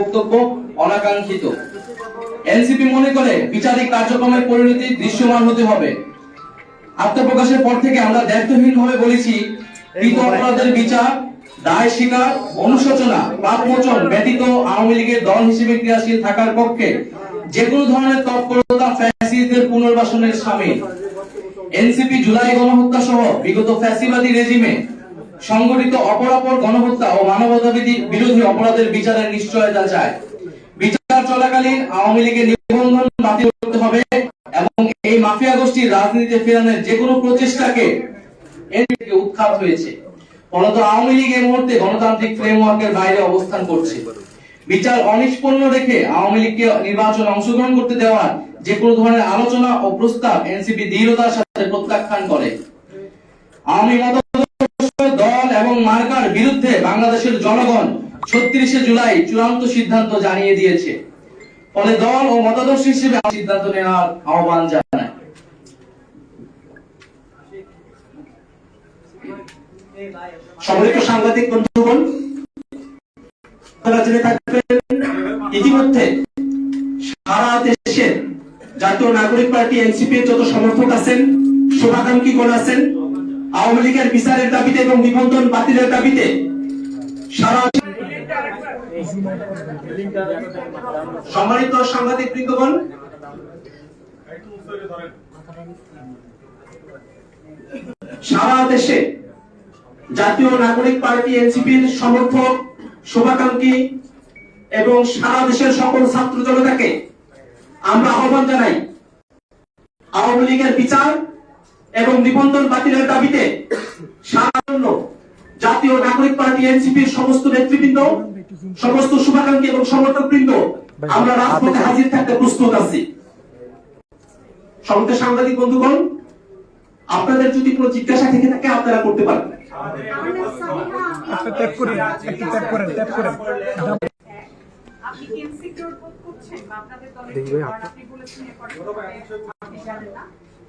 বক্তব্য অনাকাঙ্ক্ষিত। এনসিপি মনে করে বিচারিক কার্যক্রমের পরিণতি দৃশ্যমান হতে হবে। আত্মপ্রকাশের পর থেকে আমরা দায়িত্বহীন ভাবে বলেছি কৃত অপরাধের বিচার, দায় স্বীকার, অনুশোচনা পাপ মোচন ব্যতীত আওয়ামী লীগের দল হিসেবে ক্রিয়াশীল থাকার পক্ষে যে কোনো ধরনের তৎপরতা ফ্যাসিস্টদের পুনর্বাসনের সামিল। এনসিপি জুলাই গণহত্যা সহ বিগত ফ্যাসিবাদী রেজিমে সংগঠিত অপরাপর গণহত্যা ও মানবতাবিধি বিরোধী অপরাধের বিচারের নিশ্চয়তা চায়। বিচার চলাকালীন আওয়ামী লীগের নিবন্ধন বাতিল করতে হবে এবং এই মাফিয়া গোষ্ঠীর রাজনীতিতে ফেরানোর যে কোনো প্রচেষ্টাকে এর উৎখাত হয়েছে। ফলত আওয়ামী লীগ এই মুহূর্তে গণতান্ত্রিক ফ্রেমওয়ার্কের বাইরে অবস্থান করছে। বিচার অনিষ্পন্ন রেখে আওয়ামী লীগকে নির্বাচনে অংশগ্রহণ করতে দেওয়ার যে কোনো ধরনের আলোচনা ও প্রস্তাব এনসিপি দৃঢ়তার সাথে প্রত্যাখ্যান করে। আওয়ামী মতাদর্শ দল এবং মার্কার বিরুদ্ধে বাংলাদেশের জনগণ ছত্রিশে জুলাই চূড়ান্ত সিদ্ধান্ত জানিয়ে দিয়েছে। ফলে দল ও মতাদর্শ হিসেবে সিদ্ধান্ত নেওয়ার আহ্বান জানায়। সম্মানিত সাংবাদিক বন্ধুগণ থাকবেন, ইতিমধ্যে সারা দেশে জাতীয় নাগরিক পার্টি এনসিপি যত সমর্থক আছেন, শুভাকাঙ্ক্ষী গণ আছেন আওয়ামী লীগের বিচারের দাবিতে এবং নিবন্ধন বাতিলের দাবিতে সারা সম্মানিত সাংবাদিক বৃন্দগণ, সারা দেশে জাতীয় নাগরিক পার্টি এনসিপির সমর্থক শুভাকাঙ্ক্ষী এবং সারা দেশের সকল ছাত্র জনতাকে আমরা আহ্বান জানাই। আওয়ামী লীগের বিচার এবং নিবন্ধন বাতিলের দাবিতে জন্য জাতীয় নাগরিক পার্টি এনসিপির সমস্ত নেতৃবৃন্দ সমস্ত শুভাকাঙ্ক্ষী এবং সমর্থক বৃন্দ আমরা রাজপথে হাজির থাকতে প্রস্তুত আছি। সমস্ত সাংবাদিক বন্ধুগণ আপনাদের যদি কোনো জিজ্ঞাসা থেকে থাকে আপনারা করতে পারেন। করেন আপনি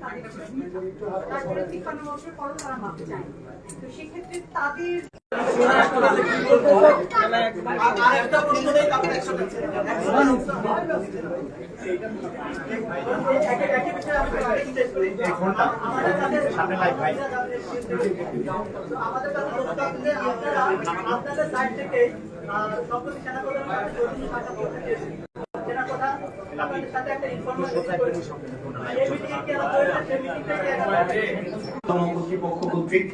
তাদের তারপরে তিপ্পান্ন বছর পরও তারা মাপ চায়। তো সেক্ষেত্রে তাদের কর্তৃপক্ষ কর্তৃক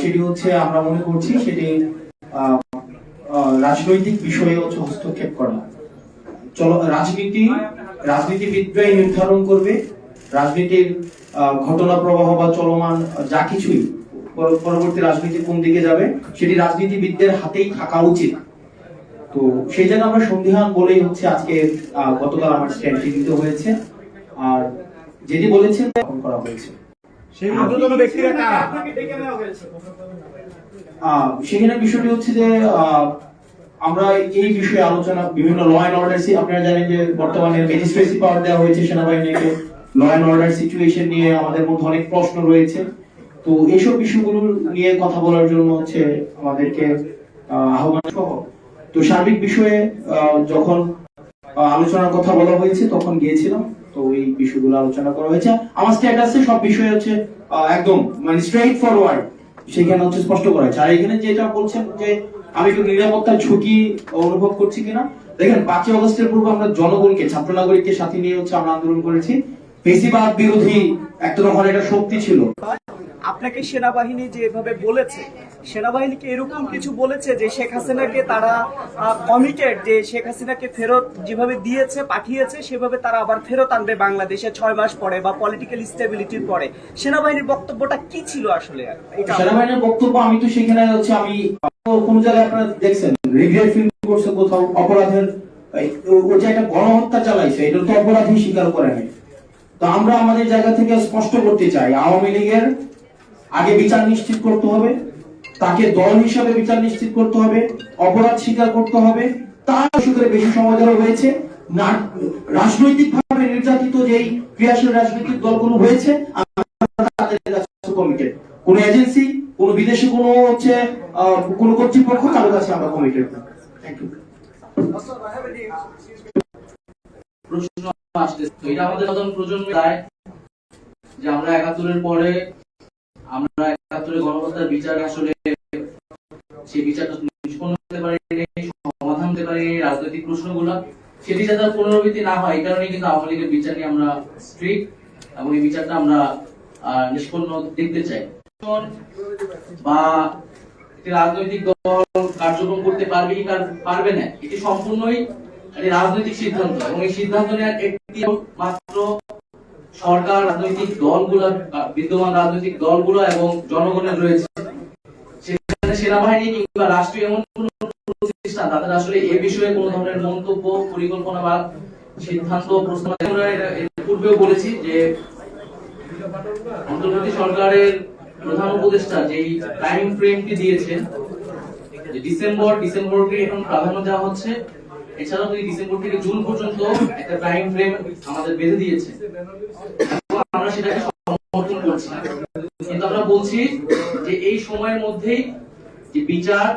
সেটি হচ্ছে আমরা মনে করছি সেটি রাজনৈতিক বিষয়ে হচ্ছে হস্তক্ষেপ করা। চলো, রাজনীতি রাজনীতিবিদরাই নির্ধারণ করবে। রাজনীতির ঘটনা প্রবাহ বা চলমান যা কিছুই পরবর্তী রাজনীতি কোন দিকে যাবে, সেটি রাজনীতিবিদদের হাতেই থাকা উচিত। তো সেই জন্য আমরা সন্ধিহান বলেই হচ্ছে আজকে গতকাল আমার স্ট্যান্ডটি দিতে হয়েছে। আর যেটি বলেছেন গ্রহণ করা হয়েছে। সেই ঊর্ধ্বতন ব্যক্তিরা কারা? সেখানে বিষয়টি হচ্ছে যে আমরা এই বিষয়ে আলোচনা বিভিন্ন ল অ্যান্ড অর্ডার আপনারা জানেন যে বর্তমানে ম্যাজিস্ট্রেসি পাওয়ার দেওয়া হয়েছে সেনাবাহিনীকে। ল অ্যান্ড অর্ডার সিচুয়েশন নিয়ে আমাদের মধ্যে অনেক প্রশ্ন রয়েছে। তো এইসব বিষয়গুলো নিয়ে কথা বলার জন্য হচ্ছে আমাদেরকে আহ, আহ্বান সহ তো সার্বিক বিষয়ে যখন আলোচনার কথা বলা হয়েছে, তখন গিয়েছিলাম। তো এই বিষয়গুলো আলোচনা করা হয়েছে। আমার স্ট্যাটাসে সব বিষয় হচ্ছে একদম মানে স্ট্রেইট ফরওয়ার্ড সেখানে হচ্ছে স্পষ্ট করা হয়েছে। আর এখানে যেটা বলছেন যে, আমি একটু নিরাপত্তার ঝুঁকি অনুভব করছি কিনা? দেখেন, পাঁচই অগস্টের পূর্বে আমরা জনগণকে, ছাত্র নাগরিককে সাথে নিয়ে হচ্ছে আমরা আন্দোলন করেছি। বেশিরভাগ বিরোধী একটা তখন একটা শক্তি ছিল। আপনাকে সেনাবাহিনী যে এভাবে বলেছে, সেনাবাহিনীকে এরকম কিছু বলেছে যে শেখ হাসিনাকে তারা কমিটেড যে শেখ হাসিনাকে ফেরত যেভাবে দিয়েছে, পাঠিয়েছে, সেভাবে তারা আবার ফেরত আনবে বাংলাদেশে ছয় মাস পরে বা পলিটিক্যাল স্টেবিলিটির পরে। সেনাবাহিনীর বক্তব্যটা কি ছিল আসলে? সেনাবাহিনীর বক্তব্য আমি তো সেখানে হচ্ছে আমি কোন জায়গায় আপনারা দেখছেন? রিগ্রেট ফিল করছে কোথাও, অপরাধের ও যে একটা গণহত্যা চালাইছে, এটা তো অপরাধী স্বীকার করে নাই। তো আমরা আমাদের জায়গা থেকে স্পষ্ট করতে চাই, আওয়ামী লীগের আগে বিচার নিশ্চিত করতে হবে, তাকে দল হিসাবে বিচার নিশ্চিত করতে হবে, অপরাধ স্বীকার করতে হবে, তার করে বেশি সময় ধরে হয়েছে। রাজনৈতিক ভাবে নির্যাতিত যেই ক্রিয়াশীল রাজনৈতিক দলগুলো হয়েছে কোন এজেন্সি কোন বিদেশি কোন হচ্ছে কোন কর্তৃপক্ষ তাদের কাছে আমরা কমিটেড থ্যাংক ইউ প্রশ্ন আসতেছে। এটা আমাদের দায় যে আমরা একাত্তরের পরে আমরা একাত্তরের গণহত্যার বিচার আসলে সেই বিচারটা নিষ্পন্ন হতে পারেনি, সমাধান হতে পারেনি, রাজনৈতিক প্রশ্নগুলো। সেটি যাতে পুনরাবৃত্তি না হয়, এই কারণে কিন্তু আওয়ামী লীগের বিচার নিয়ে আমরা স্ট্রিক্ট এবং এই বিচারটা আমরা নিষ্পন্ন দেখতে চাই। বা একটি রাজনৈতিক দল কার্যক্রম করতে পারবে কি পারবে না, এটি সম্পূর্ণই রাজনৈতিক সিদ্ধান্ত এবং এই সিদ্ধান্ত নেওয়ার একটি মাত্র সরকার, রাজনৈতিক দলগুলো, বিদ্যমান রাজনৈতিক দলগুলো এবং জনগণের রয়েছে। সেখানে সেনাবাহিনী কিংবা রাষ্ট্রীয় এমন কোন প্রতিষ্ঠান, তাদের আসলে এ বিষয়ে কোনো ধরনের মন্তব্য, পরিকল্পনা বা সিদ্ধান্ত এর পূর্বেও বলেছি যে অন্তর্বর্তী সরকারের প্রধান উপদেষ্টা যেই টাইম ফ্রেমটি দিয়েছেন ডিসেম্বর ডিসেম্বরকে এখন প্রাধান্য দেওয়া হচ্ছে এছাড়াও তিনি ডিসেম্বর থেকে জুন পর্যন্ত একটা টাইম ফ্রেম আমাদের বেঁধে দিয়েছে আমরা সেটাকে সমর্থন করছি। কিন্তু আমরা বলছি যে এই সময়ের মধ্যেই যে বিচার